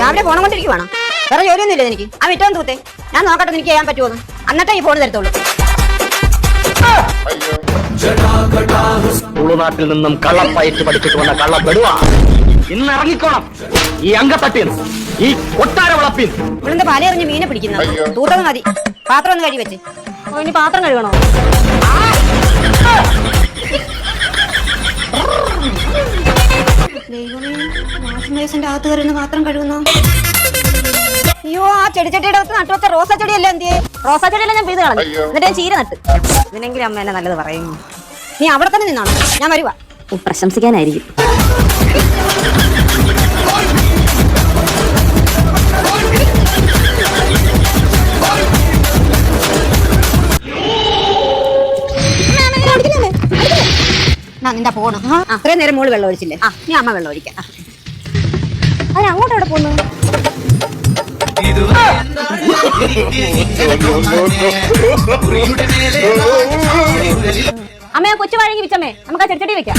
രാവിലെ ഫോൺ കൊണ്ടിരിക്കുവാണോ? വേറെ ജോലിയൊന്നും ഇല്ല എനിക്ക് ആ വിറ്റോ തൂത്തെ. ഞാൻ നോക്കട്ടെ എനിക്ക് ചെയ്യാൻ പറ്റുമോ എന്നിട്ടേ ഈ ഫോൺ തരത്തുള്ളൂ. തുളുനാട്ടിൽ നിന്നും കള്ളപ്പയറ്റ് പഠിച്ചിട്ട് വന്ന കള്ളപ്പെടുവാ. ഇന്ന് ഇറങ്ങിക്കോണം. ഈ അങ്കത്തട്ടിൽ ഈ കൊട്ടാര വളപ്പിൽ ഇവിടുന്ന് പാലെറിഞ്ഞ് മീനെ പിടിക്കുന്നത്. തൂത്തത് മതി. പാത്രം ഒന്ന് കഴുകി വെച്ച്. ഓ, ഇനി പാത്രം കഴുകണോ? ദൈവമേ വാഷിംഗ് ബേസിന്റെ അകത്ത് കയറുന്ന പാത്രം കഴുകുന്നു? അയ്യോ ആ ചെടിച്ചട്ടിയുടെ അകത്ത് നട്ടുവച്ച റോസാ ചെടിയല്ലേ എന്തിയെ? റോസാ ചെടിയെല്ലാം ഞാൻ പെയ്ത് കളഞ്ഞു എന്നിട്ട് ഞാൻ ചീര നട്ട്. ഇതിനെങ്കിലും അമ്മ എന്നെ നല്ലത് പറയുന്നു നീ അവിടെ തന്നെ നിന്നാണ്. ഞാൻ വരുവാ. പ്രശംസിക്കാനായിരിക്കും. നിന്റെ പോണം അത്രയും നേരം മോൾ വെള്ളം ഒഴിച്ചില്ലേ? ആ നീ അമ്മ വെള്ളം ഒഴിക്കാം. അതിന് അങ്ങോട്ട് എവിടെ പോകുന്നു അമ്മയെ കൊച്ചു വഴങ്ങി വിച്ചമ്മേ നമുക്ക് ആ ചെടിച്ചട്ടി വെക്കാം.